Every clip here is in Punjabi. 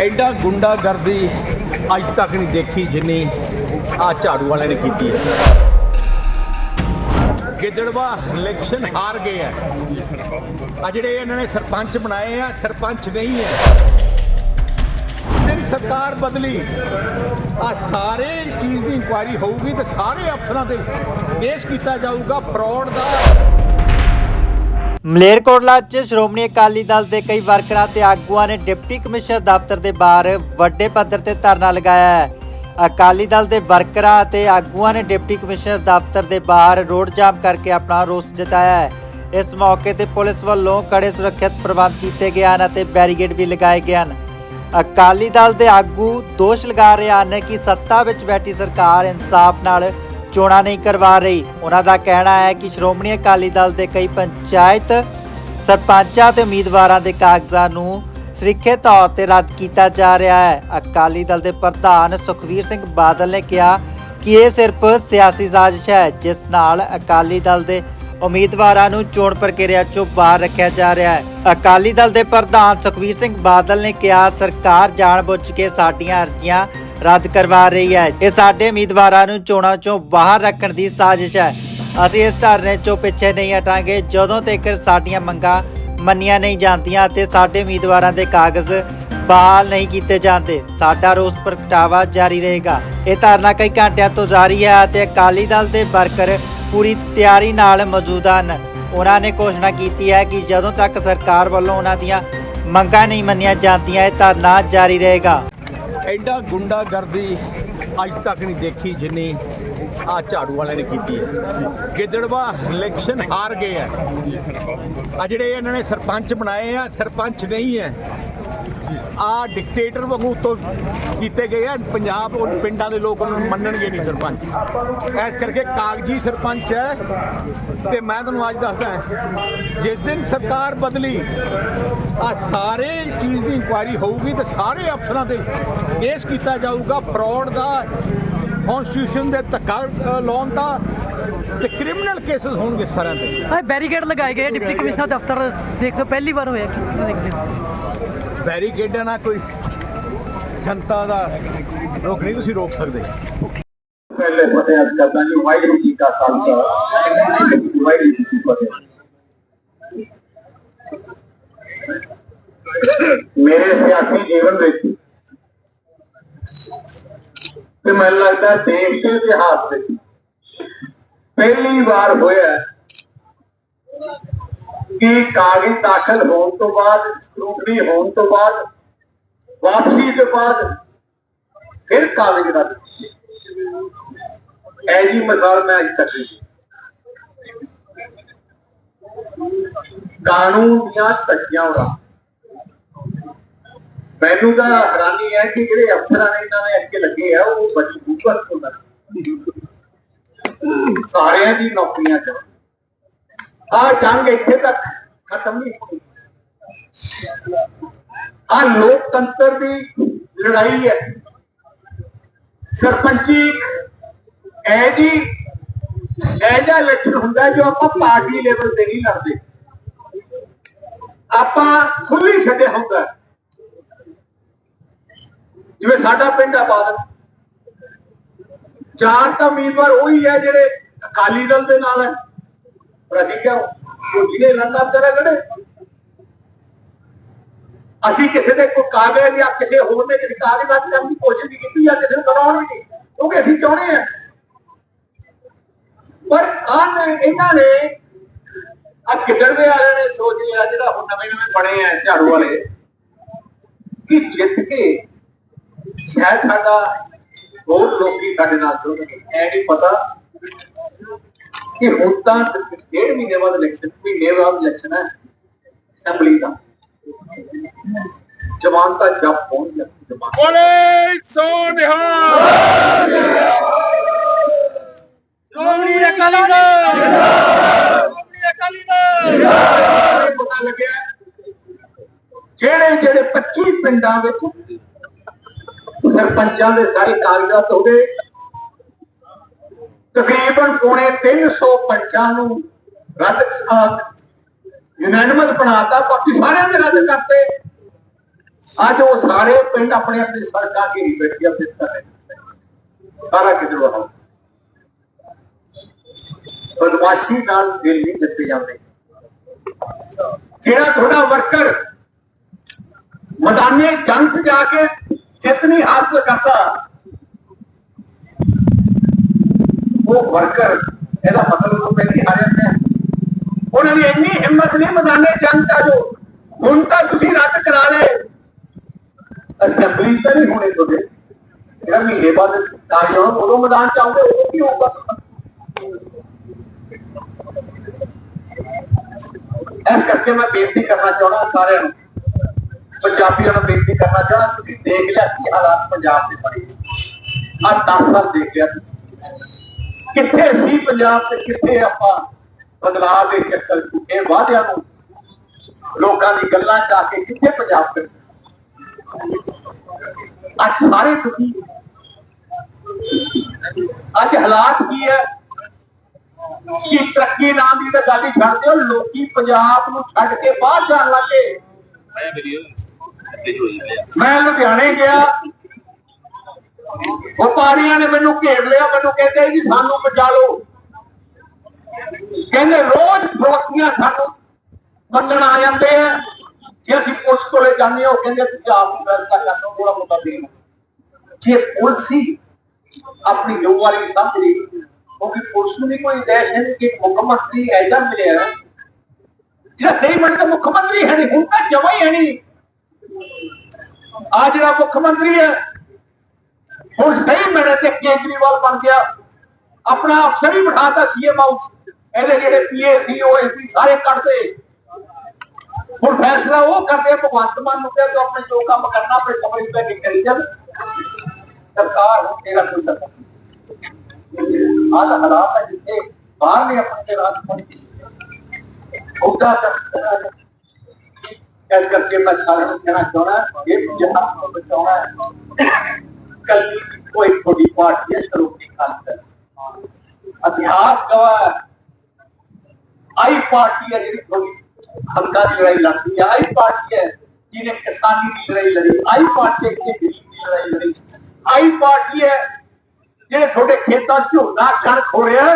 ਐਡਾ ਗੁੰਡਾਗਰਦੀ ਅੱਜ ਤੱਕ ਨਹੀਂ ਦੇਖੀ ਜਿੰਨੀ ਆ ਝਾੜੂ ਵਾਲਿਆਂ ਨੇ ਕੀਤੀ ਹੈ। ਗਿੱਦੜਵਾ ਇਲੈਕਸ਼ਨ ਹਾਰ ਗਏ ਆ। ਆ ਜਿਹੜੇ ਇਹਨਾਂ ਨੇ ਸਰਪੰਚ ਬਣਾਏ ਆ, ਸਰਪੰਚ ਨਹੀਂ ਹੈ। ਦਿਨ ਸਰਕਾਰ ਬਦਲੀ, ਆ ਸਾਰੇ ਚੀਜ਼ ਦੀ ਇਨਕੁਆਇਰੀ ਹੋਊਗੀ ਤੇ ਸਾਰੇ ਅਫਸਰਾਂ ਤੇ ਕੇਸ ਕੀਤਾ ਜਾਊਗਾ ਫਰਾਡ ਦਾ। ਮਲੇਰਕੋਟਲਾ 'ਚ ਸ਼੍ਰੋਮਣੀ ਅਕਾਲੀ ਦਲ ਦੇ ਕਈ ਵਰਕਰਾਂ ਤੇ ਆਗੂਆਂ ਨੇ ਡਿਪਟੀ ਕਮਿਸ਼ਨਰ ਦਫ਼ਤਰ ਦੇ ਬਾਹਰ ਵੱਡੇ ਪੱਧਰ ਤੇ ਧਰਨਾ ਲਗਾਇਆ ਹੈ। ਅਕਾਲੀ ਦਲ ਦੇ ਵਰਕਰਾਂ ਅਤੇ ਆਗੂਆਂ ਨੇ ਡਿਪਟੀ ਕਮਿਸ਼ਨਰ ਦਫ਼ਤਰ ਦੇ ਬਾਹਰ ਰੋਡ ਜਾਮ ਕਰਕੇ ਆਪਣਾ ਰੋਸ ਜਤਾਇਆ ਹੈ। ਇਸ ਮੌਕੇ ਤੇ ਪੁਲਿਸ ਵੱਲੋਂ ਕੜੇ ਸੁਰੱਖਿਅਤ ਪ੍ਰਬੰਧ ਕੀਤੇ ਗਏ ਹਨ ਅਤੇ ਬੈਰੀਗੇਡ ਵੀ ਲਗਾਏ ਗਏ ਹਨ। ਅਕਾਲੀ ਦਲ ਦੇ ਆਗੂ ਦੋਸ਼ ਲਗਾ ਰਹੇ ਹਨ ਕਿ ਸੱਤਾ ਵਿੱਚ ਬੈਠੀ ਸਰਕਾਰ ਇਨਸਾਫ ਨਾਲ ਚੋਣਾਂ ਨਹੀਂ ਕਰਵਾ ਰਹੀ। ਉਹਨਾਂ ਦਾ ਕਹਿਣਾ ਹੈ ਕਿ ਸ਼੍ਰੋਮਣੀ ਅਕਾਲੀ ਦਲ ਦੇ ਕਈ ਪੰਚਾਇਤ ਸਰਪੰਚਾਂ ਤੇ ਉਮੀਦਵਾਰਾਂ ਦੇ ਕਾਗਜ਼ਾਂ ਨੂੰ ਸਰੀਖੇ ਤੌਰ ਤੇ ਰੱਦ ਕੀਤਾ ਜਾ ਰਿਹਾ ਹੈ। ਅਕਾਲੀ ਦਲ ਦੇ ਪ੍ਰਧਾਨ ਸੁਖਵੀਰ ਸਿੰਘ ਬਾਦਲ ਨੇ ਕਿਹਾ ਕਿ ਇਹ ਸਿਰਫ ਸਿਆਸੀ ਸਾਜ਼ਿਸ਼ ਹੈ, ਜਿਸ ਨਾਲ ਅਕਾਲੀ ਦਲ ਦੇ ਉਮੀਦਵਾਰਾਂ ਨੂੰ ਚੋਣ ਪ੍ਰਕਿਰਿਆ ਚੋਂ ਬਾਹਰ ਰੱਖਿਆ ਜਾ ਰਿਹਾ ਹੈ। ਅਕਾਲੀ ਦਲ ਦੇ ਪ੍ਰਧਾਨ ਸੁਖਵੀਰ ਸਿੰਘ ਬਾਦਲ ਨੇ ਕਿਹਾ, ਸਰਕਾਰ ਜਾਣਬੁੱਝ ਕੇ ਸਾਡੀਆਂ ਅਰਜ਼ੀਆਂ ਰੱਦ ਕਰਵਾ ਰਹੀ ਹੈ। ਇਹ ਸਾਡੇ ਉਮੀਦਵਾਰਾਂ ਨੂੰ ਚੋਣਾਂ ਚੋਂ ਬਾਹਰ ਰੱਖਣ ਦੀ ਸਾਜ਼ਿਸ਼ ਹੈ। ਅਸੀਂ ਇਸ ਧਰਨੇ ਚੋਂ ਪਿੱਛੇ ਨਹੀਂ ਹਟਾਂਗੇ। ਜਦੋਂ ਤੱਕ ਸਾਡੀਆਂ ਮੰਗਾਂ ਮੰਨੀਆਂ ਨਹੀਂ ਜਾਂਦੀਆਂ ਤੇ ਸਾਡੇ ਉਮੀਦਵਾਰਾਂ ਦੇ ਕਾਗਜ਼ ਬਹਾਲ ਨਹੀਂ ਕੀਤੇ ਜਾਂਦੇ, ਸਾਡਾ ਰੋਸ ਪ੍ਰਗਟਾਵਾ ਜਾਰੀ ਰਹੇਗਾ। ਇਹ ਧਰਨਾ ਕਈ ਘੰਟਿਆਂ ਤੋਂ ਜਾਰੀ ਹੈ ਅਤੇ ਅਕਾਲੀ ਦਲ ਦੇ ਵਰਕਰ ਪੂਰੀ ਤਿਆਰੀ ਨਾਲ ਮੌਜੂਦ ਹਨ। ਉਹਨਾਂ ਨੇ ਘੋਸ਼ਣਾ ਕੀਤੀ ਹੈ ਕਿ ਜਦੋਂ ਤੱਕ ਸਰਕਾਰ ਵੱਲੋਂ ਉਹਨਾਂ ਦੀਆਂ ਮੰਗਾਂ ਨਹੀਂ ਮੰਨੀਆਂ ਜਾਂਦੀਆਂ, ਇਹ ਧਰਨਾ ਜਾਰੀ ਰਹੇਗਾ। ਐਡਾ ਗੁੰਡਾਗਰਦੀ ਅੱਜ ਤੱਕ ਨਹੀਂ ਦੇਖੀ ਜਿੰਨੀ ਆ ਝਾੜੂ ਵਾਲਿਆਂ ਨੇ ਕੀਤੀ ਹੈ। ਗਿੱਦੜਵਾ ਇਲੈਕਸ਼ਨ ਹਾਰ ਗਏ ਆ। ਆ ਜਿਹੜੇ ਇਹਨਾਂ ਨੇ ਸਰਪੰਚ ਬਣਾਏ ਆ, ਸਰਪੰਚ ਨਹੀਂ ਹੈ। ਆ ਡਿਕਟੇਟਰ ਵਾਂਗੂ ਤੋਂ ਕੀਤੇ ਗਏ ਆ। ਪੰਜਾਬ ਉਹ ਪਿੰਡਾਂ ਦੇ ਲੋਕ ਉਹਨਾਂ ਨੂੰ ਮੰਨਣਗੇ ਨਹੀਂ ਸਰਪੰਚ। ਇਸ ਕਰਕੇ ਕਾਗਜੀ ਸਰਪੰਚ ਹੈ। ਤੇ ਮੈਂ ਤੁਹਾਨੂੰ ਅੱਜ ਦੱਸਦਾ ਜਿਸ ਦਿਨ ਸਰਕਾਰ ਬਦਲੀ ਆ ਸਾਰੇ ਚੀਜ਼ ਦੀ ਇਨਕੁਆਇਰੀ ਹੋਊਗੀ ਤੇ ਸਾਰੇ ਅਫਸਰਾਂ ਤੇ ਕੇਸ ਕੀਤਾ ਜਾਊਗਾ। ਫਰਾਡ ਦਾ ਕਨਸਟੀਟਿਊਸ਼ਨ ਦੇ ਧੱਕਾ ਲਾਉਣ ਦਾ ਤੇ ਕ੍ਰਿਮੀਨਲ ਕੇਸਸ ਹੋਣਗੇ ਸਾਰਿਆਂ ਤੇ ਆ ਬੈਰੀਕੇਡ ਲਗਾਏ ਗਏ ਡਿਪਟੀ ਕਮਿਸ਼ਨਰ ਦਫ਼ਤਰ ਦੇਖੋ ਪਹਿਲੀ ਵਾਰ ਹੋਇਆ ਕਿਸ ਤਰ੍ਹਾਂ ਦੇਖਦੇ ਹੋ। ਬੈਰੀਕੇਡਾਂ ਨਾਲ ਕੋਈ ਜਨਤਾ ਦਾ ਰੋਕ ਨਹੀਂ ਤੁਸੀਂ ਰੋਕ ਸਕਦੇ। ਪਹਿਲੇ ਫਤਿਹ ਅੱਜ ਕਰਦਾ ਜੀ ਵਾਹਿਗੁਰੂ ਜੀ ਕਾ ਖਾਲਸਾ। ਵਾਹਿਗੁਰੂ ਜੀ ਕੀ ਫਤਿਹ। ਮੇਰੇ ਸਿਆਸੀ ਜੀਵਨ ਵਿੱਚ ਤੇ ਮੈਨੂੰ ਲੱਗਦਾ ਦੇਸ਼ ਦੇ ਇਤਿਹਾਸ ਵਿੱਚ ਪਹਿਲੀ ਵਾਰ ਹੋਇਆ ਕਿ ਕਾਗਜ਼ ਦਾਖਲ ਹੋਣ ਤੋਂ ਬਾਅਦ ਸਕਰੂਟਨੀ ਹੋਣ ਤੋਂ ਬਾਅਦ, ਵਾਪਸੀ ਤੋਂ ਬਾਅਦ ਫਿਰ ਕਾਗਜ਼ ਰੱਦ ਐਜੀ ਮਿਸਾਲ ਮੈਂ ਅੱਜ ਤੱਕ ਕਾਨੂੰਨ ਦੀਆਂ ਧੱਜੀਆਂ ਉਡਾ। ਮੈਨੂੰ ਤਾਂ ਹੈਰਾਨੀ ਹੈ ਕਿ ਜਿਹੜੇ ਅਫਸਰਾਂ ਨੇ ਇਹਨਾਂ ਨੇ ਅੱਗੇ ਲੱਗੇ ਆ, ਉਹ ਬੜੀ ਬੁੱਕਰ ਹੁੰਦਾ ਸਾਰਿਆਂ ਦੀ ਨੌਕਰੀਆਂ ਚ। ਆ ਜੰਗ ਇੱਥੇ ਤੱਕ ਖਤਮ ਨਹੀਂ ਹੋਈ। ਆ ਲੋਕਤੰਤਰ ਦੀ ਲੜਾਈ ਹੈ। ਸਰਪੰਚੀ ਐ ਜੀ ਐਜਾ ਇਲੈਕਸ਼ਨ ਹੁੰਦਾ ਜੋ ਆਪਾਂ ਪਾਰਟੀ ਲੈਵਲ ਤੇ ਨਹੀਂ ਲੜਦੇ। ਆਪਾਂ ਖੁੱਲੀ ਛੱਡਿਆ ਹੁੰਦਾ। ਜਿਵੇਂ ਸਾਡਾ ਪਿੰਡ ਆ ਬਾਦਲ। ਚਾਰ ਤਾਂ ਉਮੀਦਵਾਰ ਉਹੀ ਹੈ ਜਿਹੜੇ ਅਕਾਲੀ ਦਲ ਦੇ ਨਾਲ ਹੈ। ਪਰ ਅਸੀਂ ਕਿਉਂ ਉਹ ਜਿਹਨੇ ਲੰਦਾ ਤੇਰਾ ਗੜੇ ਅਸੀਂ ਕਿਸੇ ਦੇ ਕੋਈ ਕਾਗਜ਼ ਜਾਂ ਕਿਸੇ ਹੋਰ ਦੇ ਕਿਸੇ ਕਾਗਜ਼ਾਤ ਕਰਨ ਦੀ ਕੋਸ਼ਿਸ਼ ਨਹੀਂ ਕੀਤੀ, ਜਾਂ ਕਿਸੇ ਨੂੰ ਬਣਾਉਣ ਵੀ ਨਹੀਂ ਕਿਉਂਕਿ ਅਸੀਂ ਚਾਹੁੰਦੇ ਹਾਂ। ਪਰ ਆਹ ਇਹਨਾਂ ਨੇ ਆ ਕਿੱਡੜਵੇ ਵਾਲਿਆਂ ਨੇ ਸੋਚ ਲਿਆ, ਜਿਹੜਾ ਹੁਣ ਨਵੇਂ ਨਵੇਂ ਬਣੇ ਆ ਝਾੜੂ ਵਾਲੇ, ਕਿ ਜਿੱਤ ਕੇ ਸ਼ਾਇਦ ਸਾਡਾ ਬਹੁਤ ਲੋਕੀ ਸਾਡੇ ਨਾਲ ਜੁੜਨਗੇ ਐ ਨਹੀਂ ਪਤਾ ਕਿ ਹੁਣ ਤਾਂ ਡੇਢ ਮਹੀਨੇ ਬਾਅਦ ਇਲੈਕਸ਼ਨ ਮਹੀਨੇ ਬਾਅਦ ਇਲੈਕਸ਼ਨ ਹੈ ਅਸੈਂਬਲੀ ਦਾ। ਜਵਾਨ ਤਾਂ ਜੱਪ ਪਹੁੰਚ ਗਿਆ ਜਵਾਨ। ਬੋਲੇ ਸੋ ਨਿਹਾਲ। ਸ਼੍ਰੋਮਣੀ ਅਕਾਲੀ ਦਲ। ਸ਼੍ਰੋਮਣੀ ਅਕਾਲੀ ਦਲ। ਪਤਾ ਲੱਗਿਆ ਜਿਹੜੇ ਜਿਹੜੇ 25 ਪਿੰਡਾਂ ਵਿੱਚ ਸਰਪੰਚਾਂ ਦੇ ਸਾਰੇ ਕਾਗਜ਼ਾਤ ਹੋ ਗਏ। ਤਕਰੀਬਨ ਪੌਣੇ 300 ਪੰਚਾਂ ਨੂੰ ਰੱਦ ਯੂਨੈਨਿਮਸ ਬਣਾਤਾ। ਬਾਕੀ ਸਾਰਿਆਂ ਦੇ ਰੱਦ ਕਰਤੇ। ਅੱਜ ਉਹ ਸਾਰੇ ਪਿੰਡ ਆਪਣੇ ਆਪਣੇ ਸੜਕਾਂ ਘੇਰੀ ਬੈਠੇ ਆ, ਫਿਰ ਕਰ ਸਾਰਾ ਕਿਧਰੋਂ ਆ। ਬਦਮਾਸ਼ੀ ਨਾਲ ਦਿਲ ਨਹੀਂ ਜਿੱਤੇ ਜਾਂਦੇ। ਜਿਹੜਾ ਤੁਹਾਡਾ ਵਰਕਰ ਮਦਾਨੇ ਜੰਗ ਜਾ ਕੇ ਜਿੱਤ ਨਹੀਂ ਹਾਸਲ ਕਰਦਾ ਉਹ ਵਰਕਰ ਇਹਦਾ ਮਤਲਬ ਉਹ ਪਹਿਲੀ ਹਾਰੇ ਨੇ ਉਹਨਾਂ ਦੀ ਇੰਨੀ ਹਿੰਮਤ ਨਹੀਂ ਮੈਦਾਨੇ ਜੰਗ 'ਚ ਜੋ ਹੁਣ ਤਾਂ ਤੁਸੀਂ ਰੱਦ ਕਰਾ ਲਏ ਅਸੈਂਬਲੀ ਤਾਂ ਨਹੀਂ ਹੋਣੇ ਤੁਹਾਡੇ ਜਿਹੜਾ ਮਹੀਨੇ ਬਾਅਦ ਕਾਰਜ ਹੋਣਾ ਉਦੋਂ ਮੈਦਾਨ 'ਚ ਆਉਂਦੇ ਉਹ ਕੀ ਹੋਊਗਾ ਇਸ ਕਰਕੇ ਮੈਂ ਬੇਨਤੀ ਕਰਨਾ ਚਾਹੁੰਦਾ ਸਾਰਿਆਂ ਨੂੰ ਪੰਜਾਬੀਆਂ ਨੂੰ ਬੇਨਤੀ ਕਰਨਾ ਚਾਹੁੰਦਾ, ਤੁਸੀਂ ਦੇਖ ਲਿਆ ਕੀ ਹਾਲਾਤ ਪੰਜਾਬ ਦੇ ਬਣੇ। ਆ 10 ਸਾਲ ਦੇਖ ਲਿਆ ਤੁਸੀਂ। ਕਿੱਥੇ ਸੀ ਪੰਜਾਬ ਤੇ ਕਿੱਥੇ ਆਪਾਂ ਬਦਲਾਅ ਦੇ ਚੱਕਰ ਝੂਠੇ ਵਾਅਦਿਆਂ ਨੂੰ ਲੋਕਾਂ ਦੀ ਗੱਲਾਂ ਚ ਆ ਕੇ ਕਿੱਥੇ ਪੰਜਾਬ ਕਰ ਅੱਜ ਸਾਰੇ ਦੁਖੀ ਅੱਜ ਹਾਲਾਤ ਕੀ ਹੈ? ਕਿ ਤਰੱਕੀ ਨਾਮ ਦੀ ਤਾਂ ਗੱਲ ਹੀ ਛੱਡ ਦਿਓ ਲੋਕੀ ਪੰਜਾਬ ਨੂੰ ਛੱਡ ਕੇ ਬਾਹਰ ਜਾਣ ਲੱਗੇ। ਮੈਂ ਲੁਧਿਆਣੇ ਗਿਆ। ਵਪਾਰੀਆਂ ਨੇ ਮੈਨੂੰ ਘੇਰ ਲਿਆ, ਮੈਨੂੰ ਕਹਿੰਦੇ ਜੀ ਸਾਨੂੰ ਬਚਾ ਲਓ। ਕਹਿੰਦੇ ਰੋਜ਼ ਫਰੋਤੀਆਂ ਸਾਨੂੰ ਮੰਗਣ ਆ ਜਾਂਦੇ ਆ। ਜੇ ਅਸੀਂ ਪੁਲਿਸ ਕੋਲੇ ਜਾਂਦੇ ਹਾਂ, ਉਹ ਕਹਿੰਦੇ ਤੁਸੀਂ ਆਪ ਹੀ ਫੈਸਲਾ ਕਰ ਲਓ ਥੋੜਾ ਮੋਟਾ ਦੇਣਾ ਜੇ ਪੁਲਿਸ ਹੀ ਆਪਣੀ ਜ਼ਿੰਮੇਵਾਰੀ ਸਮਝ ਲਈ ਕਿਉਂਕਿ ਪੁਲਿਸ ਨੂੰ ਵੀ ਕੋਈ ਦੇਸ਼ ਹੈ ਕਿ ਮੁੱਖ ਮੰਤਰੀ ਐਜਾ ਮਿਲਿਆ। ਜਿਹੜਾ ਸਹੀ ਮੰਨ ਮੁੱਖ ਮੰਤਰੀ ਹੈ ਨਹੀਂ, ਹੁਣ ਤਾਂ ਜਮਾ ਹੀ ਹੈ ਨਹੀਂ। ਆ ਜਿਹੜਾ ਮੁੱਖ ਮੰਤਰੀ ਹੈ, ਹੁਣ ਸਹੀ ਮਿੰਟ ਤੇ ਕੇਜਰੀਵਾਲ ਬਣ ਗਿਆ। ਆਪਣਾ ਅਫਸਰ ਹੀ ਬਿਠਾਤਾ ਸੀਐਮ ਹਾਊਸ ਇਹਦੇ ਜਿਹੜੇ ਪੀਏ ਸੀ, ਉਹ ਐਸਪੀ ਸਾਰੇ ਕੱਢਦੇ। ਹੁਣ ਫੈਸਲਾ ਉਹ ਕਰਦੇ ਭਗਵੰਤ ਮਾਨ ਨੂੰ ਕਹਿੰਦੇ ਆਪਣੇ ਜੋ ਕੰਮ ਕਰਨਾ, ਆਪਣੇ ਕਮਰੇ ਵਿੱਚ ਕੇ ਕਰੀ ਜਾ ਸਰਕਾਰ ਹੁਣ ਤੇਰਾ ਕੋਈ ਸਰ ਹਾਲ ਹਾਲਾਤ ਹੈ ਜਿੱਥੇ ਬਾਹਰ ਨੇ ਆਪਣੇ ਰਾਜ ਪਹੁੰਚੀ ਉਹਦਾ ਤੱਕ ਇਸ ਕਰਕੇ ਮੈਂ ਸਾਰਿਆਂ ਨੂੰ ਕਹਿਣਾ ਚਾਹੁੰਦਾ ਇਹ ਪੰਜਾਬ ਨੂੰ ਬਚਾਉਣਾ ਹੈ ਕੱਲ ਕੋਈ ਥੋੜੀ ਪਾਰਟੀ ਹੈ ਸ਼ਰੂਤੀ ਖਾਲਸਾ ਇਤਿਹਾਸ ਗਵਾਹ ਆਈ ਪਾਰਟੀ ਹੈ ਜਿਹੜੀ ਥੋੜੀ ਹਲਕਾ ਦੀ ਲੜਾਈ ਲੜਦੀ ਹੈ। ਆਈ ਪਾਰਟੀ ਹੈ ਜਿਹਨੇ ਕਿਸਾਨੀ ਦੀ ਲੜਾਈ ਲੜੀ। ਆਈ ਪਾਰਟੀ ਹੈ ਜਿਹਨੇ ਗਰੀਬ ਦੀ ਲੜਾਈ ਲੜੀ। ਆਈ ਪਾਰਟੀ ਹੈ ਜਿਹੜੇ ਤੁਹਾਡੇ ਖੇਤਾਂ ਝੋਨਾ ਕਣਕ ਹੋ ਰਿਹਾ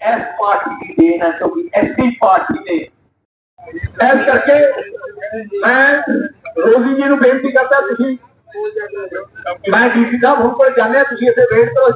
ਇਸ ਪਾਰਟੀ ਦੀ ਦੇਣ ਹੈ ਕਿਉਂਕਿ ਐਸੀ ਪਾਰਟੀ ਨੇ ਇਸ ਕਰਕੇ ਮੈਂ ਰੋਜ਼ੀ ਜੀ ਨੂੰ ਬੇਨਤੀ ਕਰਦਾ ਤੁਸੀਂ, ਮੈਂ ਡੀਸੀ ਸਾਹਿਬ ਹੁਣ ਕੋਲ ਜਾਂਦੇ ਆ ਤੁਸੀਂ ਇੱਥੇ ਵੇਟ ਕਰੋ।